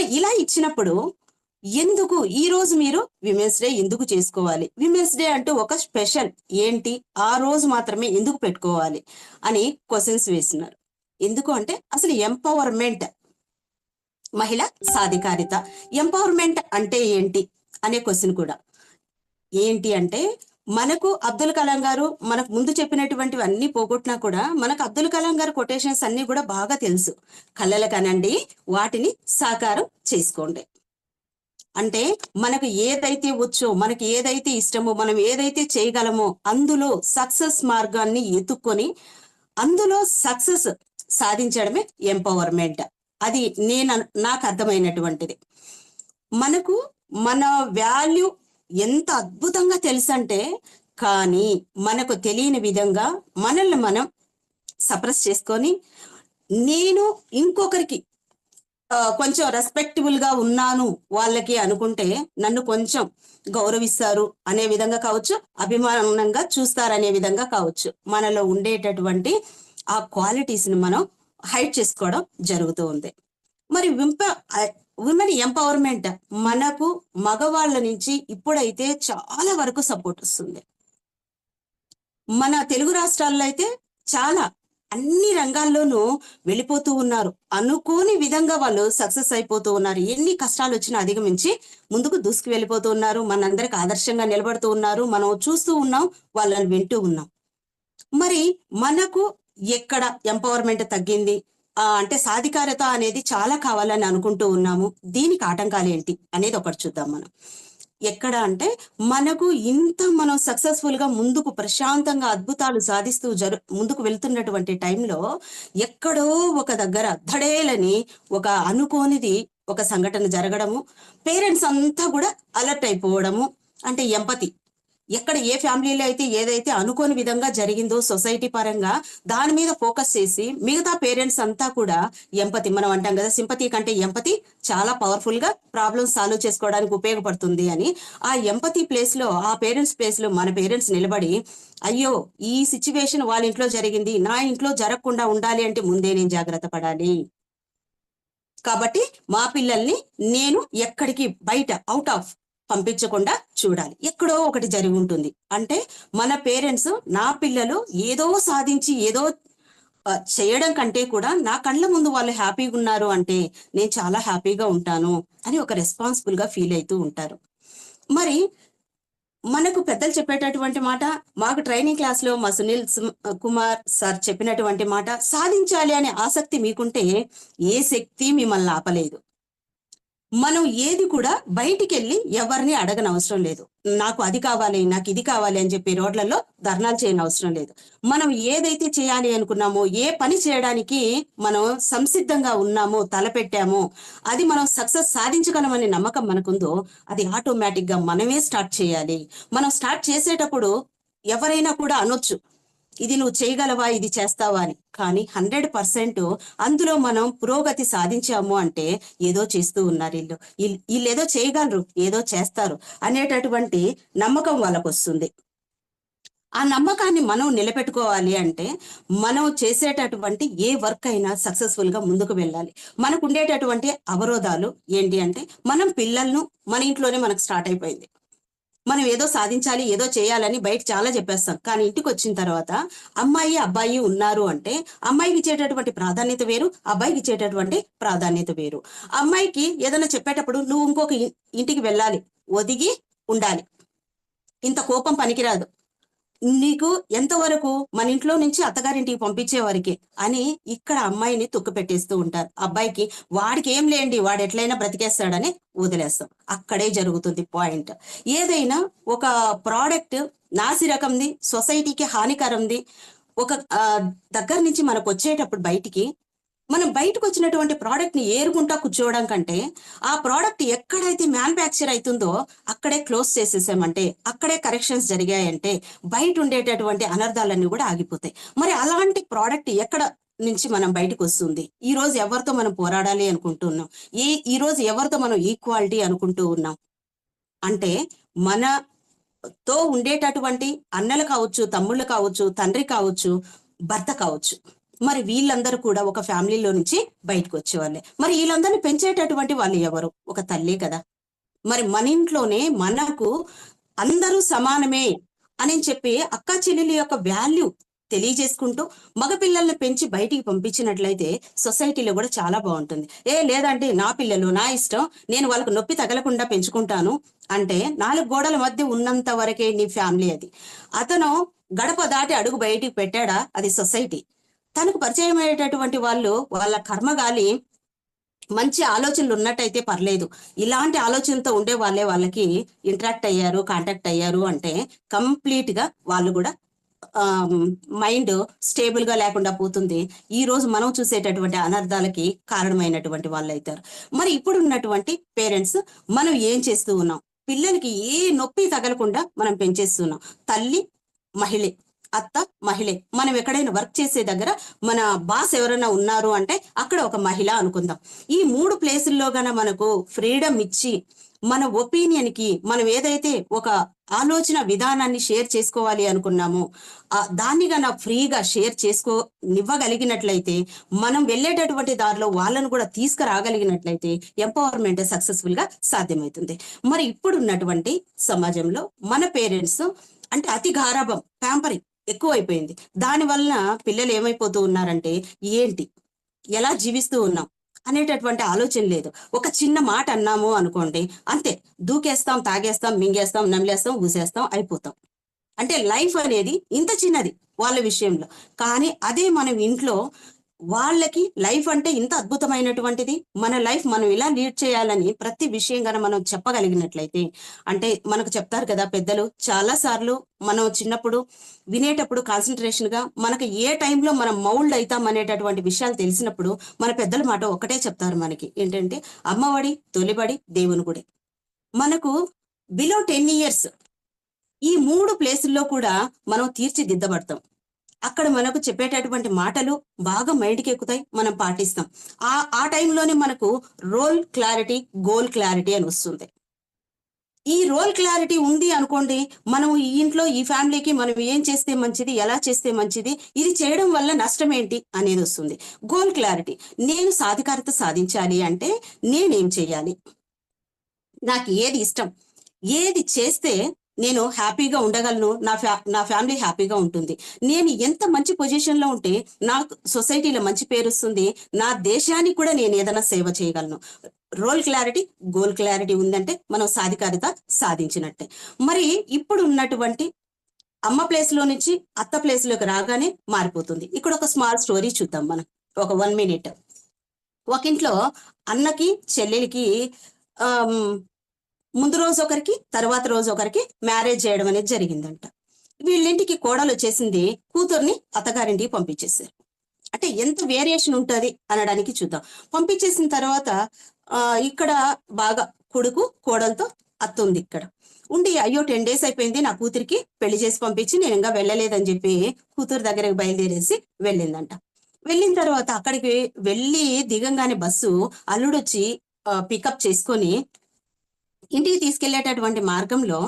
మరి ఇలా ఇచ్చినప్పుడు ఎందుకు ఈ రోజు మీరు విమెన్స్ డే ఎందుకు చేసుకోవాలి? విమెన్స్ డే అంటూ ఒక స్పెషల్ ఏంటి? ఆ రోజు మాత్రమే ఎందుకు పెట్టుకోవాలి? అని క్వశ్చన్స్ వేస్తున్నారు. ఎందుకు అంటే అసలు ఎంపవర్మెంట్ మహిళ సాధికారిత. ఎంపవర్మెంట్ అంటే ఏంటి? అనే క్వశ్చన్ కూడా. ఏంటి అంటే మనకు అబ్దుల్ కలాం గారు మనకు ముందు చెప్పినటువంటివి అన్ని పోగొట్టినా కూడా మనకు అబ్దుల్ కలాం గారు కొటేషన్స్ అన్ని కూడా బాగా తెలుసు. కళ్ళల కనండి వాటిని సాకారం చేసుకోండి. అంటే మనకు ఏదైతే వచ్చో మనకి ఏదైతే ఇష్టమో మనం ఏదైతే చేయగలమో అందులో సక్సెస్ మార్గాన్ని ఎత్తుక్కొని అందులో సక్సెస్ సాధించడమే ఎంపవర్మెంట్ అది నేను నాకు అర్థమైనటువంటిది. మనకు మన వాల్యూ ఎంత అద్భుతంగా తెలుసంటే కానీ మనకు తెలియని విధంగా మనల్ని మనం సప్రెస్ చేసుకొని నేను ఇంకొకరికి కొంచెం రెస్పెక్టబుల్గా ఉన్నాను వాళ్ళకి అనుకుంటే నన్ను కొంచెం గౌరవిస్తారు అనే విధంగా కావచ్చు అభిమానంగా చూస్తారు అనే విధంగా కావచ్చు. మనలో ఉండేటటువంటి ఆ క్వాలిటీస్ని మనం హైడ్ చేసుకోవడం జరుగుతూ ఉంది. మరి వింప ఉమెన్ ఎంపవర్మెంట్ మనకు మగవాళ్ళ నుంచి ఇప్పుడైతే చాలా వరకు సపోర్ట్ వస్తుంది. మన తెలుగు రాష్ట్రాల్లో అయితే చాలా అన్ని రంగాల్లోనూ వెళ్ళిపోతూ ఉన్నారు. అనుకోని విధంగా వాళ్ళు సక్సెస్ అయిపోతూ ఉన్నారు. ఎన్ని కష్టాలు వచ్చినా అధిగమించి ముందుకు దూసుకు వెళ్ళిపోతూ ఉన్నారు. మనందరికి ఆదర్శంగా నిలబడుతూ ఉన్నారు. మనం చూస్తూ ఉన్నాం వాళ్ళని వింటూ ఉన్నాం. మరి మనకు ఎక్కడ ఎంపవర్మెంట్ తగ్గింది? అంటే సాధికారత అనేది చాలా కావాలని అనుకుంటూ ఉన్నాము. దీనికి ఆటంకాలు ఏంటి అనేది ఒకటి చూద్దాం మనం. ఎక్కడ అంటే మనకు ఇంత మనం సక్సెస్ఫుల్గా ముందుకు ప్రశాంతంగా అద్భుతాలు సాధిస్తూ జరు ముందుకు వెళ్తున్నటువంటి టైంలో ఎక్కడో ఒక దగ్గర ధడేలని ఒక అనుకోనిది ఒక సంఘటన జరగడము పేరెంట్స్ అంతా కూడా అలర్ట్ అయిపోవడము అంటే ఎంపతి ఎక్కడ ఏ ఫ్యామిలీలో అయితే ఏదైతే అనుకోని విధంగా జరిగిందో సొసైటీ పరంగా దాని మీద ఫోకస్ చేసి మిగతా పేరెంట్స్ అంతా కూడా ఎంపతి మనం అంటాం కదా సింపతి కంటే ఎంపతి చాలా పవర్ఫుల్గా ప్రాబ్లమ్స్ సాల్వ్ చేసుకోవడానికి ఉపయోగపడుతుంది అని ఆ ఎంపతి ప్లేస్లో ఆ పేరెంట్స్ ప్లేస్లో మన పేరెంట్స్ నిలబడి అయ్యో ఈ సిచ్యువేషన్ వాళ్ళ ఇంట్లో జరిగింది నా ఇంట్లో జరగకుండా ఉండాలి అంటే ముందే నేను జాగ్రత్త పడాలి. కాబట్టి మా పిల్లల్ని నేను ఎక్కడికి బయట అవుట్ ఆఫ్ పంపించకుండా చూడాలి. ఎక్కడో ఒకటి జరిగి ఉంటుంది. అంటే మన పేరెంట్స్ నా పిల్లలు ఏదో సాధించి ఏదో చేయడం కంటే కూడా నా కళ్ళ ముందు వాళ్ళు హ్యాపీగా ఉన్నారు అంటే నేను చాలా హ్యాపీగా ఉంటాను అని ఒక రెస్పాన్సిబుల్గా ఫీల్ అవుతూ ఉంటారు. మరి మనకు పెద్దలు చెప్పేటటువంటి మాట మాకు ట్రైనింగ్ క్లాస్లో మా సునీల్ కుమార్ సార్ చెప్పినటువంటి మాట సాధించాలి అనే ఆసక్తి మీకుంటే ఏ శక్తి మిమ్మల్ని ఆపలేదు. మనం ఏది కూడా బయటికి వెళ్ళి ఎవరిని అడగనవసరం లేదు. నాకు అది కావాలి నాకు ఇది కావాలి అని చెప్పి రోడ్లలో ధర్నాలు చేయని అవసరం లేదు. మనం ఏదైతే చేయాలి అనుకున్నామో ఏ పని చేయడానికి మనం సంసిద్ధంగా ఉన్నామో తలపెట్టామో అది మనం సక్సెస్ సాధించగలమనే నమ్మకం మనకుందో అది ఆటోమేటిక్గా మనమే స్టార్ట్ చేయాలి. మనం స్టార్ట్ చేసేటప్పుడు ఎవరైనా కూడా అనొచ్చు. ఇది నువ్వు చేయగలవా? ఇది చేస్తావా అని. కానీ హండ్రెడ్ పర్సెంట్ అందులో మనం పురోగతి సాధించాము అంటే ఏదో చేస్తూ ఉన్నారు వీళ్ళు. వీళ్ళు- వీళ్ళు ఏదో చేయగలరు ఏదో చేస్తారు అనేటటువంటి నమ్మకం వాళ్ళకు వస్తుంది. ఆ నమ్మకాన్ని మనం నిలబెట్టుకోవాలి అంటే మనం చేసేటటువంటి ఏ వర్క్ అయినా సక్సెస్ఫుల్గా ముందుకు వెళ్ళాలి. మనకు ఉండేటటువంటి అవరోధాలు ఏంటి అంటే మనం పిల్లలను మన ఇంట్లోనే మనకు స్టార్ట్ అయిపోయింది. మనం ఏదో సాధించాలి ఏదో చేయాలని బయట చాలా చెప్పేస్తాం. కానీ ఇంటికి వచ్చిన తర్వాత అమ్మాయి అబ్బాయి ఉన్నారు అంటే అమ్మాయికి ఇచ్చేటటువంటి ప్రాధాన్యత వేరు అబ్బాయికి ఇచ్చేటటువంటి ప్రాధాన్యత వేరు. అమ్మాయికి ఏదైనా చెప్పేటప్పుడు నువ్వు ఇంకొక ఇంటికి వెళ్ళాలి ఒదిగి ఉండాలి. ఇంత కోపం పనికిరాదు. నీకు ఎంతవరకు మన ఇంట్లో నుంచి అత్తగారింటికి పంపించే వారికి అని ఇక్కడ అమ్మాయిని తుక్కు పెట్టేస్తూ ఉంటారు. అబ్బాయికి వాడికి ఏం లేండి వాడు ఎట్లయినా బ్రతికేస్తాడని వదిలేస్తాం. అక్కడే జరుగుతుంది పాయింట్. ఏదైనా ఒక ప్రోడక్ట్ నాసి రకంది సొసైటీకి హానికరంది ఒక దగ్గర నుంచి మనకు వచ్చేటప్పుడు బయటికి మనం బయటకు వచ్చినటువంటి ప్రోడక్ట్ని ఏరుకుంటా కూర్చోవడం కంటే ఆ ప్రోడక్ట్ ఎక్కడైతే మ్యానుఫ్యాక్చర్ అవుతుందో అక్కడే క్లోజ్ చేసేసామంటే అక్కడే కరెక్షన్స్ జరిగాయంటే బయట ఉండేటటువంటి అనర్థాలన్నీ కూడా ఆగిపోతాయి. మరి అలాంటి ప్రోడక్ట్ ఎక్కడ నుంచి మనం బయటకు వస్తుంది? ఈ రోజు ఎవరితో మనం పోరాడాలి అనుకుంటున్నాం? ఈ ఈ రోజు ఎవరితో మనం ఈక్వాలిటీ అనుకుంటూ ఉన్నాం? అంటే మనతో ఉండేటటువంటి అన్నలు కావచ్చు తమ్ముళ్ళు కావచ్చు తండ్రి కావచ్చు భర్త కావచ్చు. మరి వీళ్ళందరూ కూడా ఒక ఫ్యామిలీలో నుంచి బయటకు వచ్చేవాళ్ళే. మరి వీళ్ళందరినీ పెంచేటటువంటి వాళ్ళు ఎవరు? ఒక తల్లే కదా. మరి మన ఇంట్లోనే మనకు అందరూ సమానమే అని చెప్పి అక్క చెల్లెలి యొక్క వాల్యూ తెలియజేసుకుంటూ మగ పిల్లల్ని పెంచి బయటికి పంపించినట్లయితే సొసైటీలో కూడా చాలా బాగుంటుంది. ఏ లేదంటే నా పిల్లలు నా ఇష్టం నేను వాళ్ళకు నొప్పి తగలకుండా పెంచుకుంటాను అంటే నాలుగు గోడల మధ్య ఉన్నంత వరకే నీ ఫ్యామిలీ అది. అతను గడప దాటి అడుగు బయటికి పెట్టాడా? అది సొసైటీ. తనకు పరిచయం అయ్యేటటువంటి వాళ్ళు వాళ్ళ కర్మగాలి మంచి ఆలోచనలు ఉన్నట్టయితే పర్లేదు. ఇలాంటి ఆలోచనతో ఉండే వాళ్ళే వాళ్ళకి ఇంటరాక్ట్ అయ్యారు కాంటాక్ట్ అయ్యారు అంటే కంప్లీట్గా వాళ్ళు కూడా మైండ్ స్టేబుల్గా లేకుండా పోతుంది. ఈ రోజు మనం చూసేటటువంటి అనర్థాలకి కారణమైనటువంటి వాళ్ళు అవుతారు మరి ఇప్పుడు ఉన్నటువంటి పేరెంట్స్ మనం ఏం చేస్తూ ఉన్నాం? పిల్లలకి ఏ నొప్పి తగలకుండా మనం పెంచేస్తున్నాం తల్లి మహిళ. అత్త మహిళే. మనం ఎక్కడైనా వర్క్ చేసే దగ్గర మన బాస్ ఎవరైనా ఉన్నారు అంటే అక్కడ ఒక మహిళ అనుకుందాం. ఈ మూడు ప్లేసుల్లో గన మనకు ఫ్రీడమ్ ఇచ్చి మన ఒపీనియన్కి మనం ఏదైతే ఒక ఆలోచన విధానాన్ని షేర్ చేసుకోవాలి అనుకున్నామో ఆ దాన్ని గన ఫ్రీగా షేర్ చేసుకో నివ్వగలిగినట్లయితే మనం వెళ్ళేటటువంటి దారిలో వాళ్ళను కూడా తీసుకురాగలిగినట్లయితే ఎంపవర్మెంట్ సక్సెస్ఫుల్గా సాధ్యమవుతుంది. మరి ఇప్పుడు ఉన్నటువంటి సమాజంలో మన పేరెంట్స్ అంటే అతి గారాభం ప్యాంపరింగ్ ఎక్కువైపోయింది. దాని వలన పిల్లలు ఏమైపోతూ ఉన్నారంటే ఏంటి? ఎలా జీవిస్తూ ఉన్నాం? అనేటటువంటి ఆలోచన లేదు. ఒక చిన్న మాట అన్నాము అనుకోండి అంతే. దూకేస్తాం తాగేస్తాం మింగేస్తాం నమిలేస్తాం ఊసేస్తాం అయిపోతాం. అంటే లైఫ్ అనేది ఇంత చిన్నది వాళ్ళ విషయంలో. కానీ అదే మనం ఇంట్లో వాళ్ళకి లైఫ్ అంటే ఇంత అద్భుతమైనటువంటిది. మన లైఫ్ మనం ఇలా లీడ్ చేయాలని ప్రతి విషయం కనుక మనం చెప్పగలిగినట్లయితే అంటే మనకు చెప్తారు కదా పెద్దలు చాలా సార్లు మనం చిన్నప్పుడు వినేటప్పుడు కాన్సన్ట్రేషన్గా మనకు ఏ టైంలో మనం మౌల్డ్ అవుతాం అనేటటువంటి విషయాలు తెలిసినప్పుడు మన పెద్దల మాట ఒకటే చెప్తారు మనకి. ఏంటంటే అమ్మఒడి తొలిబడి దేవుని గుడి. మనకు బిలో టెన్ ఇయర్స్ ఈ మూడు ప్లేసుల్లో కూడా మనం తీర్చిదిద్దబడతాం. అక్కడ మనకు చెప్పేటటువంటి మాటలు బాగా మైండ్కి ఎక్కుతాయి మనం పాటిస్తాం. ఆ ఆ టైంలోనే మనకు రోల్ క్లారిటీ గోల్ క్లారిటీ అని వస్తుంది. ఈ రోల్ క్లారిటీ ఉంది అనుకోండి మనం ఈ ఇంట్లో ఈ ఫ్యామిలీకి మనం ఏం చేస్తే మంచిది ఎలా చేస్తే మంచిది ఇది చేయడం వల్ల నష్టం ఏంటి అనేది వస్తుంది. గోల్ క్లారిటీ నేను సాధికారత సాధించాలి అంటే నేనేం చేయాలి? నాకు ఏది ఇష్టం? ఏది చేస్తే నేను హ్యాపీగా ఉండగలను నా ఫ్యా నా ఫ్యామిలీ హ్యాపీగా ఉంటుంది. నేను ఎంత మంచి పొజిషన్లో ఉంటే నాకు సొసైటీలో మంచి పేరు వస్తుంది నా దేశానికి కూడా నేను ఏదైనా సేవ చేయగలను. రోల్ క్లారిటీ గోల్ క్లారిటీ ఉందంటే మనం సాధికారిత సాధించినట్టే. మరి ఇప్పుడు ఉన్నటువంటి అమ్మ ప్లేస్లో నుంచి అత్త ప్లేస్లోకి రాగానే మారిపోతుంది. ఇక్కడ ఒక స్మాల్ స్టోరీ చూద్దాం మనం ఒక వన్ మినిట్. ఒక ఇంట్లో అన్నకి చెల్లెలికి ముందు రోజు ఒకరికి తర్వాత రోజు ఒకరికి మ్యారేజ్ చేయడం అనేది జరిగిందంట. వీళ్ళింటికి కోడలు వచ్చేసింది కూతుర్ని అత్తగారింటికి పంపించేశారు. అంటే ఎంత వేరియేషన్ ఉంటుంది అనడానికి చూద్దాం. పంపించేసిన తర్వాత ఇక్కడ బాగా కొడుకు కోడలతో అత్తుంది ఇక్కడ. ఉండి అయ్యో టెన్ డేస్ అయిపోయింది నా కూతురికి పెళ్ళి చేసి పంపించి నేను ఇంకా వెళ్ళలేదని చెప్పి కూతురు దగ్గరకు బయలుదేరేసి వెళ్ళిందంట. వెళ్ళిన తర్వాత అక్కడికి వెళ్ళి దిగంగానే బస్సు అల్లుడొచ్చి పికప్ చేసుకొని ఇంటికి తీసుకెళ్ళేటటువంటి మార్గంలో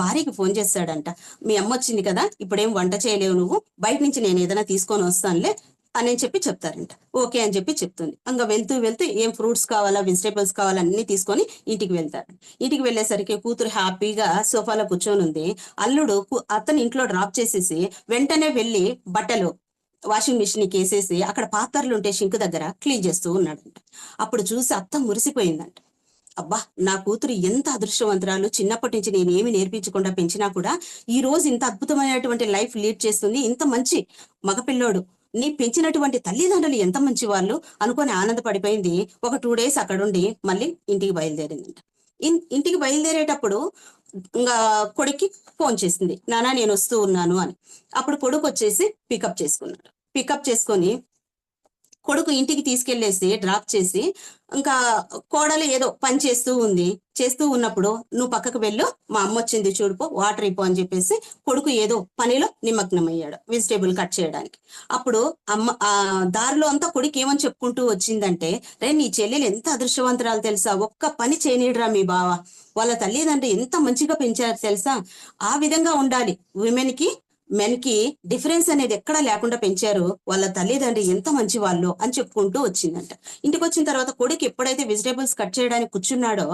భార్యకి ఫోన్ చేస్తాడంట. మీ అమ్మ వచ్చింది కదా ఇప్పుడేం వంట చేయలేవు నువ్వు బయట నుంచి నేను ఏదైనా తీసుకొని వస్తానులే అని చెప్పి చెప్తారంట. ఓకే అని చెప్పి చెప్తుంది. ఇంకా వెళ్తూ వెళ్తూ ఏం ఫ్రూట్స్ కావాలా వెజిటేబుల్స్ కావాలా అన్ని తీసుకొని ఇంటికి వెళ్తారు. ఇంటికి వెళ్ళేసరికి కూతురు హ్యాపీగా సోఫాలో కూర్చొని ఉంది. అల్లుడు అతను అతని ఇంట్లో డ్రాప్ చేసేసి వెంటనే వెళ్ళి బట్టలు వాషింగ్ మిషన్కి వేసేసి అక్కడ పాత్రలు ఉంటే షింక్ దగ్గర క్లీన్ చేస్తూ ఉన్నాడంట. అప్పుడు చూసి అత్త మురిసిపోయిందంట. అబ్బా నా కూతురు ఎంత అదృష్టవంతురాలు. చిన్నప్పటి నుంచి నేను ఏమి నేర్పించకుండా పెంచినా కూడా ఈ రోజు ఇంత అద్భుతమైనటువంటి లైఫ్ లీడ్ చేస్తుంది. ఇంత మంచి మగపిల్లోడు. నీ పెంచినటువంటి తల్లిదండ్రులు ఎంత మంచి వాళ్ళు అనుకొని ఆనందపడిపోయింది. ఒక టూ డేస్ అక్కడుండి మళ్ళీ ఇంటికి బయలుదేరిందంట. ఇన్- ఇంటికి బయలుదేరేటప్పుడు ఇంకా కొడుక్కి ఫోన్ చేసింది. నానా నేను వస్తూ ఉన్నాను అని. అప్పుడు కొడుకు వచ్చేసి పికప్ చేసుకున్నాడు. పికప్ చేసుకొని కొడుకు ఇంటికి తీసుకెళ్ళేసి డ్రాప్ చేసి ఇంకా కోడలు ఏదో పని చేస్తూ ఉంది. చేస్తూ ఉన్నప్పుడు నువ్వు పక్కకు వెళ్ళు మా అమ్మ వచ్చింది చూడుపో వాటర్ ఇపో అని చెప్పేసి కొడుకు ఏదో పనిలో నిమగ్నమయ్యాడు వెజిటేబుల్ కట్ చేయడానికి. అప్పుడు అమ్మ ఆ దారిలో అంతా కొడుకు ఏమని చెప్పుకుంటూ వచ్చిందంటే రే నీ చెల్లెలు ఎంత అదృష్టవంతురాలు తెలుసా? ఒక్క పని చేయనీడరా మీ బావ. వాళ్ళ తల్లిదండ్రులు ఎంత మంచిగా పెంచారు తెలుసా? ఆ విధంగా ఉండాలి. విమెన్కి మెన్కి డిఫరెన్స్ అనేది ఎక్కడ లేకుండా పెంచారు? వాళ్ళ తల్లిదండ్రి ఎంత మంచి వాళ్ళు అని చెప్పుకుంటూ వచ్చిందంట. ఇంటికి వచ్చిన తర్వాత కొడుకు ఎప్పుడైతే వెజిటేబుల్స్ కట్ చేయడానికి కూర్చున్నాడో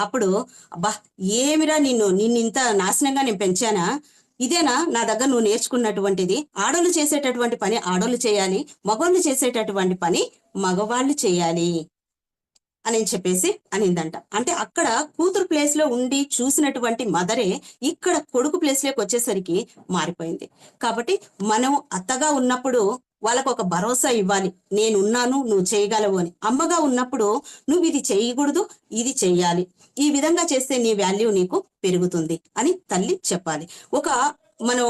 అప్పుడు అబ్బా ఏమిరా నిన్ను నిన్ను ఇంత నాశనంగా నేను పెంచానా? ఇదేనా? నా దగ్గర నువ్వు నేర్చుకున్నటువంటిది. ఆడోళ్ళు చేసేటటువంటి పని ఆడోళ్ళు చేయాలి మగవాళ్ళు చేసేటటువంటి పని మగవాళ్ళు చేయాలి. అని చెప్పేసి అనిందంట. అంటే అక్కడ కూతురు ప్లేస్లో ఉండి చూసినటువంటి మదరే ఇక్కడ కొడుకు ప్లేస్లోకి వచ్చేసరికి మారిపోయింది. కాబట్టి మనం అత్తగా ఉన్నప్పుడు వాళ్ళకు ఒక భరోసా ఇవ్వాలి. నేను ఉన్నాను నువ్వు చేయగలవు అని. అమ్మగా ఉన్నప్పుడు నువ్వు ఇది చేయకూడదు ఇది చేయాలి ఈ విధంగా చేస్తే నీ వాల్యూ నీకు పెరుగుతుంది అని తల్లి చెప్పాలి. ఒక మనం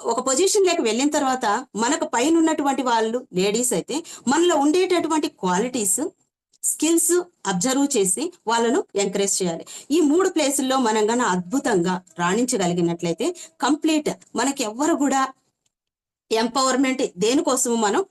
ఒక పొజిషన్ లేక వెళ్ళిన తర్వాత మనకు పైన ఉన్నటువంటి వాళ్ళు లేడీస్ అయితే మనలో ఉండేటటువంటి క్వాలిటీస్ స్కిల్స్ అబ్జర్వ్ చేసి వాళ్ళను ఎంకరేజ్ చేయాలి. ఈ మూడు ప్లేసుల్లో మనం గన అద్భుతంగా రాణించగలిగినట్లయితే కంప్లీట్ మనకి ఎవ్వరు కూడా ఎంపవర్మెంట్ దేనికోసం మనం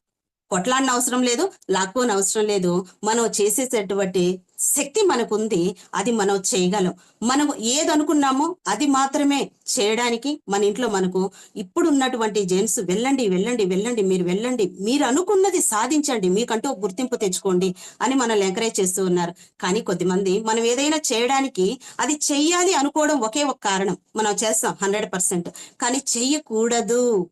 కొట్లాడిన అవసరం లేదు లాక్కోని అవసరం లేదు. మనం చేసేటటువంటి శక్తి మనకు ఉంది అది మనం చేయగలం. మనం ఏదనుకున్నామో అది మాత్రమే చేయడానికి మన ఇంట్లో మనకు ఇప్పుడు ఉన్నటువంటి జెంట్స్ వెళ్ళండి వెళ్ళండి వెళ్ళండి మీరు వెళ్ళండి మీరు అనుకున్నది సాధించండి మీకంటూ గుర్తింపు తెచ్చుకోండి అని మనల్ని ఎంకరేజ్ చేస్తూ ఉన్నారు. కానీ కొద్దిమంది మనం ఏదైనా చేయడానికి అది చెయ్యాలి అనుకోవడం ఒకే ఒక కారణం. మనం చేస్తాం హండ్రెడ్ పర్సెంట్. కానీ చెయ్యకూడదు.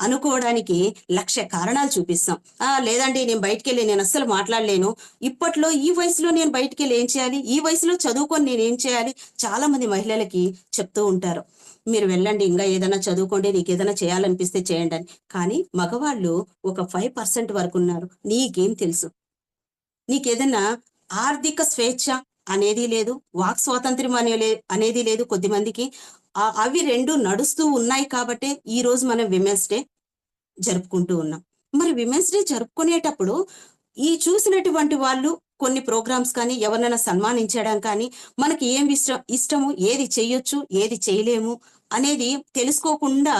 అనుకోవడానికి లక్ష కారణాలు చూపిస్తాం. ఆ లేదండి నేను బయటికి వెళ్ళి నేను అస్సలు మాట్లాడలేను. ఇప్పట్లో ఈ వయసులో నేను బయటికి వెళ్ళి ఏం చేయాలి? ఈ వయసులో చదువుకొని నేను ఏం చేయాలి? చాలా మంది మహిళలకి చెప్తూ ఉంటారు. మీరు వెళ్ళండి ఇంకా ఏదైనా చదువుకోండి నీకు ఏదైనా చేయాలనిపిస్తే చేయండి అని. కానీ మగవాళ్ళు ఒక ఫైవ్ పర్సెంట్ వరకు ఉన్నారు. నీకేం తెలుసు? నీకేదన్నా ఆర్థిక స్వేచ్ఛ అనేది లేదు. వాక్ స్వాతంత్ర్యం అనే లే- అనేది లేదు కొద్ది మందికి. అవి రెండు నడుస్తూ ఉన్నాయి కాబట్టే ఈ రోజు మనం విమెన్స్ డే జరుపుకుంటూ ఉన్నాం. మరి విమెన్స్ డే జరుపుకునేటప్పుడు ఈ చూసినటువంటి వాళ్ళు కొన్ని ప్రోగ్రామ్స్ కానీ ఎవరినైనా సన్మానించడం కానీ మనకి ఏం ఇష్టం ఇష్టము ఏది చెయ్యొచ్చు ఏది చేయలేము అనేది తెలుసుకోకుండా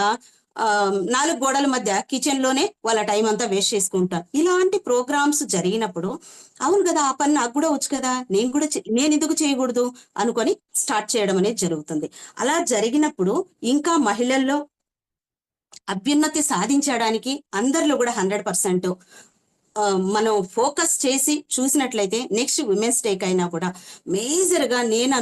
నాలుగు గోడల మధ్య కిచెన్లోనే వాళ్ళ టైం అంతా వేస్ట్ చేసుకుంటారు ఇలాంటి ప్రోగ్రామ్స్ జరిగినప్పుడు అవును కదా ఆ పని నాకు కూడా వచ్చు కదా నేను కూడా నేను ఎందుకు చేయకూడదు? అనుకొని స్టార్ట్ చేయడం అనేది జరుగుతుంది. అలా జరిగినప్పుడు ఇంకా మహిళల్లో అభ్యున్నతి సాధించడానికి అందరిలో కూడా హండ్రెడ్ పర్సెంట్ మనం ఫోకస్ చేసి చూసినట్లయితే నెక్స్ట్ ఉమెన్స్ డేకి అయినా కూడా మేజర్గా నేను